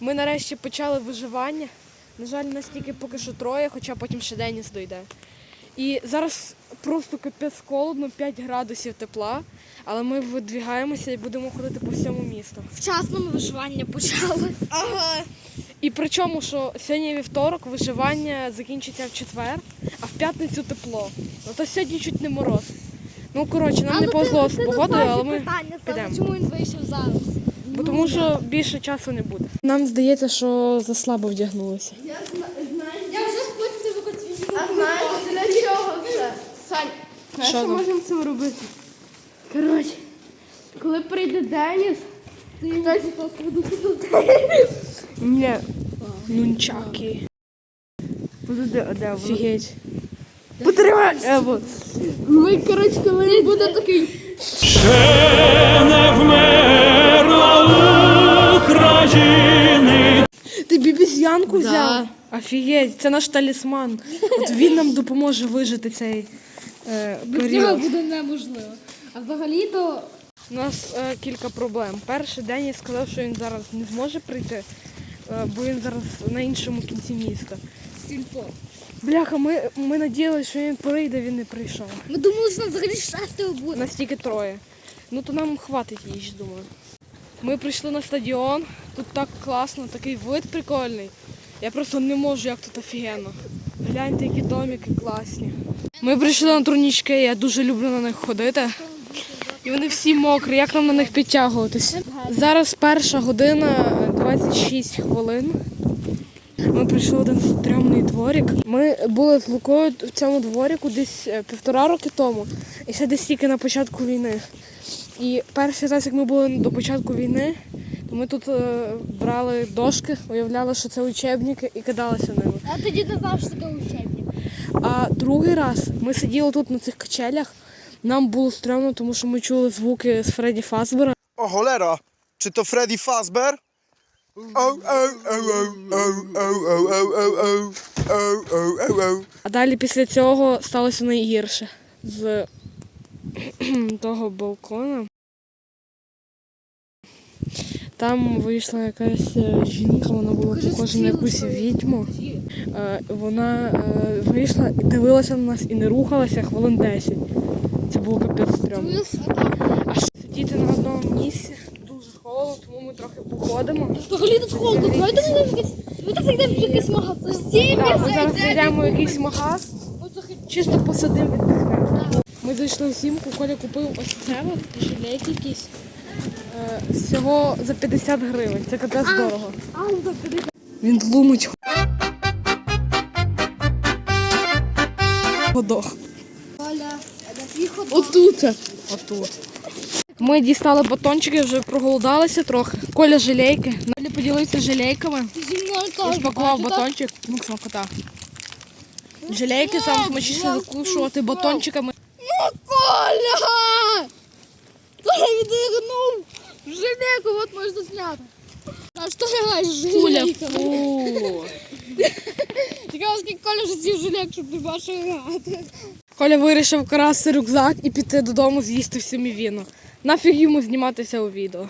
Ми нарешті почали виживання. На жаль, нас тільки поки що троє, хоча потім ще Деніс дойде. І зараз просто капець холодно, 5 градусів тепла, але ми видвігаємося і будемо ходити по всьому місту. Вчасно ми виживання почали. Ага. І причому, що сьогодні вівторок, виживання закінчиться в четвер, а в п'ятницю тепло. Ну то сьогодні чуть не мороз. Ну коротше, нам не повезло з погодою, але ми питання підемо. Чому він вийшов зараз? Тому що більше часу не буде. Нам здається, що заслабо вдягнулися. Я вже сплити викотів. А знаєш, для чого це? Сань, знаєш, Що що, можемо цим робити? Коротше, коли прийде Деніс, хтось буду Ні. Нунчаки. Подожди, а де воно? Офігеть. Потримай! Ми, коротше, коли буде такий. Ще не вмерла України. Ти бібізянку взяв? Офігеть, це наш талісман. От він нам допоможе вижити цей е, Без нього буде неможливо. А взагалі-то У нас е, кілька проблем. Перший день я сказав, що він зараз не зможе прийти, е, бо він зараз на іншому кінці міста. сільпо. Бляха, ми, ми надіялися, що він прийде, він не прийшов. Ми думали, що нам взагалі шестеро буде. Нас тільки троє. Ну то нам хватить їжі, думаю. Ми прийшли на стадіон, тут так класно, такий вид прикольний. Я просто не можу, як тут офігенно. Гляньте, які домики класні. Ми прийшли на турнічки, я дуже люблю на них ходити. І вони всі мокрі, як нам на них підтягуватись? Зараз перша година е, 26 хвилин. Ми прийшли в один стрьомний дворик. Ми були з Лукою в цьому дворику десь е, півтора роки тому. І ще десь тільки на початку війни. І перший раз, як ми були до початку війни, то ми тут е, брали дошки, уявляли, що це учебники і кидалися ними. Я тоді не знав, що таке учебник. А другий раз ми сиділи тут на цих качелях. Нам було стрьомно, тому що ми чули звуки з Фредді Фазбера. O cholera, czy to Freddy Fazbear? А далі після цього сталося найгірше з того балкона. Там вийшла якась е, жінка, вона була похожа на якусь відьму. Е, Вона е, вийшла і дивилася на нас і не рухалася хвилин 10. Це було капець стрьомно. Плюс. А сидіти на одному місці дуже холодно, тому ми трохи походимо. Взагалі тут холодно. Давайте в якийсь. Давайте зайдемо в якийсь Так, ми зараз зайдемо в якийсь магаз, чисто віддихнемо. Ми зайшли в сімку, Коля купив ось це жилет якийсь. Е, всього за 50 гривень. Це капець дорого. Він лумить ходох. Отут. Отут. Ми дістали батончики, вже проголодалися трохи. Коля желейки. Коля поділився желейками. Розпакував батончик. Ну, Максим кота. Желейки сам смачніше закушувати батончиками. Ну, Коля! Перевернув! Жилейку, от можна зняти. А з жилейками? фу. Цікаво, скільки Коля вже з'їв жилейк, щоб не бачив грати. Коля вирішив красти рюкзак і піти додому з'їсти всю мівіну. Нафіг йому зніматися у відео.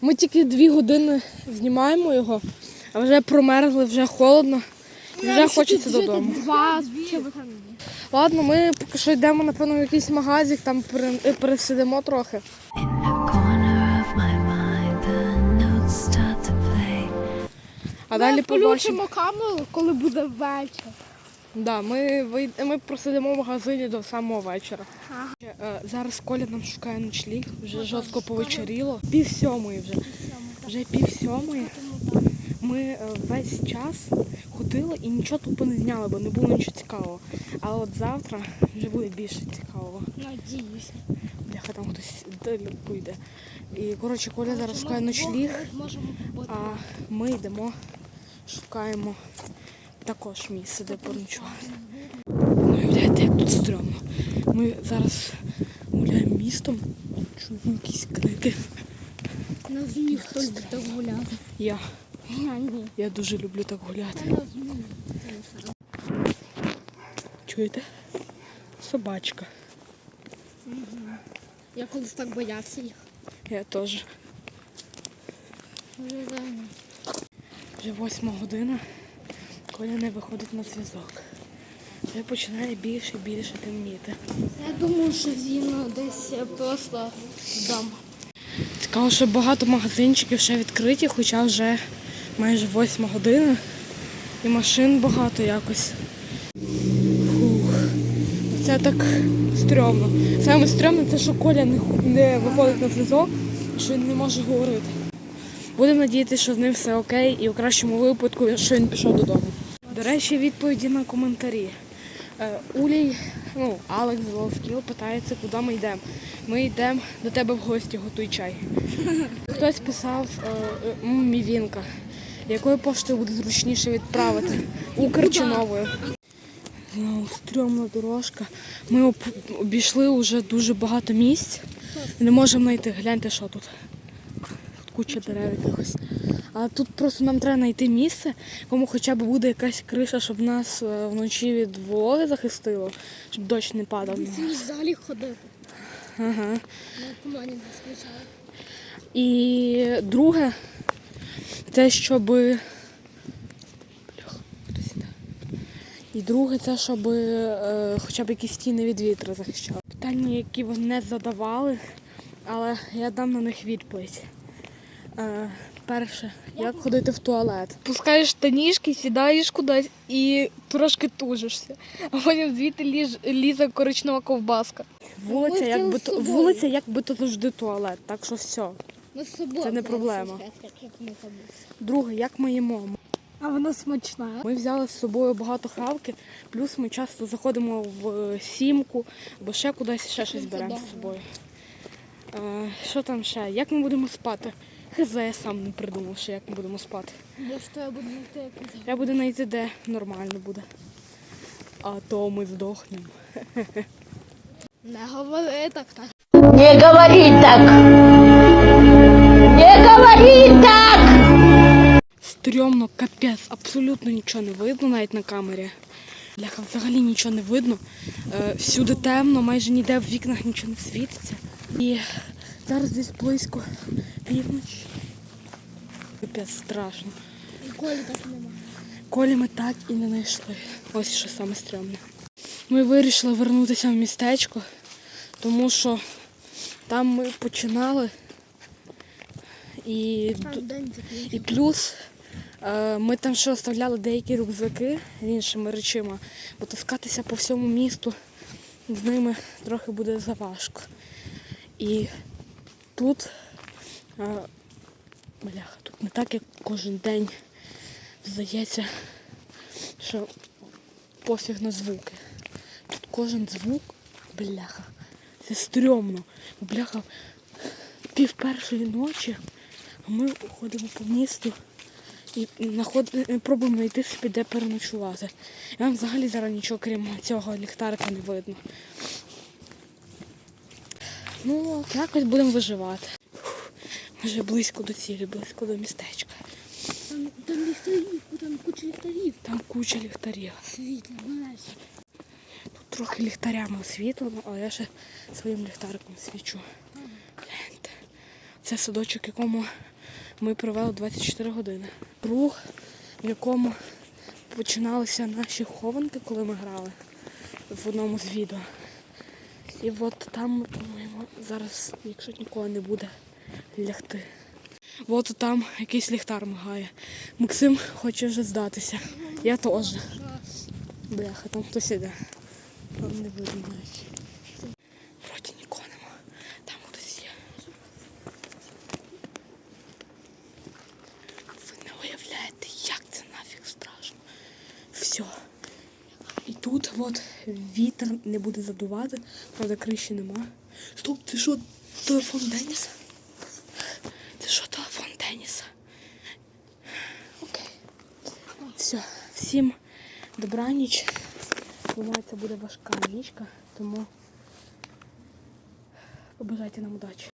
Ми тільки дві години знімаємо його, а вже промерзли, вже холодно. Вже хочеться додому. Ладно, ми поки що йдемо, напевно, в якийсь магазик, там пересидимо трохи. А далі побачимо. Включимо камеру, коли буде вечір. Да, ми, вийд- ми просидимо в магазині до самого вечора. Е, Зараз Коля нам шукає ночліг, вже жорстко повечеріло. Пів сьомої вже. Вже пів сьомої. Ми е, весь час ходили і нічого тупо не зняли, бо не було нічого цікавого. А от завтра вже буде більше цікавого. Надіюся. Бляха, там хтось далі поїде. І коротше, Коля зараз шукає ночліг, а ми йдемо, шукаємо також місце, де поночувати. Ну, уявляєте, як тут стрьомно. Ми зараз гуляємо містом, чуємо якісь крики. Не розумію, хтось буде гуляти. Я, Я ні. я дуже люблю так гуляти. Чуєте? Собачка. Я колись так боявся їх. Я теж. Вже восьма година, Коля не виходить на зв'язок. Вже починає більше і більше темніти. Я думаю, що він десь просто вдома. Цікаво, що багато магазинчиків ще відкриті, хоча вже майже восьма година і машин багато якось. Фух. Це так стрьомно. Саме стрьомне це, що Коля не, не виходить на зв'язок, що він не може говорити. Будемо надіятися, що з ним все окей, і в кращому випадку, що він пішов додому. До речі, відповіді на коментарі. Е, Улій, ну, Алекс Волоскіл питається, куди ми йдемо. Ми йдемо до тебе в гості, готуй чай. Хтось писав е, е, «М, мівінка. Якою поштою буде зручніше відправити? Укр чи новою? Знову стрьомна дорожка. Ми обійшли вже дуже багато місць. Не можемо знайти. Гляньте, що тут. Куча дерев якихось. А тут просто нам треба знайти місце, кому хоча б буде якась криша, щоб нас е, вночі від вологи захистило, щоб дощ не падав. нас. Він взагалі ходив. Ага. Тумані. І друге, це щоб. І друге, це щоб е, хоча б якісь стіни від вітру захищали. Питання, які вони не задавали, але я дам на них відповідь. Е, перше, як ходити в туалет? Пускаєш штанішки, сідаєш кудись і трошки тужишся. А потім звідти ліж, лізе коричнева ковбаска. Вулиця, взяли з то, вулиця, якби то завжди туалет, так що все. Ми з собою. Це не проблема. як. Друге, як ми їмо? А вона смачна. Ми взяли з собою багато хавки, плюс ми часто заходимо в е, сімку, або ще кудись ще щось беремо з собою. Е, що там ще? Як ми будемо спати? Хз, я сам не придумав, ще як ми будемо спати. Що я буду знайти якусь. Я буду знайти, де нормально буде. А то ми здохнемо. Не говори так, так. Не говори так! Не говори так! Стрьомно, капець, абсолютно нічого не видно навіть на камері. Бляха, взагалі нічого не видно. Е, всюди темно, майже ніде в вікнах нічого не світиться. І зараз десь близько півночі. Капець страшно. І колі так нема. Колі ми так і не знайшли. Ось що саме стрьомне. Ми вирішили вернутися в містечко, тому що там ми починали. І і плюс е, ми там ще оставляли деякі рюкзаки з іншими речима, бо таскатися по всьому місту з ними трохи буде заважко. І тут, бляха, тут не так, як кожен день здається, що пофіг на звуки. Тут кожен звук, бляха, це стрьомно. Бляха, пів першої ночі. Ми ходимо по місту і е, пробуємо знайти собі, де переночувати. І вам взагалі зараз нічого крім цього ліхтарика не видно. Ну, якось будемо виживати. Фух, Вже близько до цілі, близько до містечка. Там, там ліхтарів, там куча ліхтарів. Там куча ліхтарів. Світло, знаєш. Тут трохи ліхтарями освітлено, але я ще своїм ліхтариком свічу. Гляньте. Це садочок, якому ми провели 24 години. Круг, в якому починалися наші хованки, коли ми грали в одному з відео. І от там зараз, якщо нікого не буде, лягти. От там якийсь ліхтар мигає. Максим хоче вже здатися. Я теж. Бляха, там хтось іде. Там не видно навіть. Вроді нікого нема. Там хтось є. Ви не уявляєте, як це нафіг страшно. Все. І тут от вітер не буде задувати, правда криші нема. Стоп, це що, телефон Деніса? Це що телефон Деніса? Окей. Все, всім добраніч. Думаю, це буде важка нічка, тому побажайте нам удачі.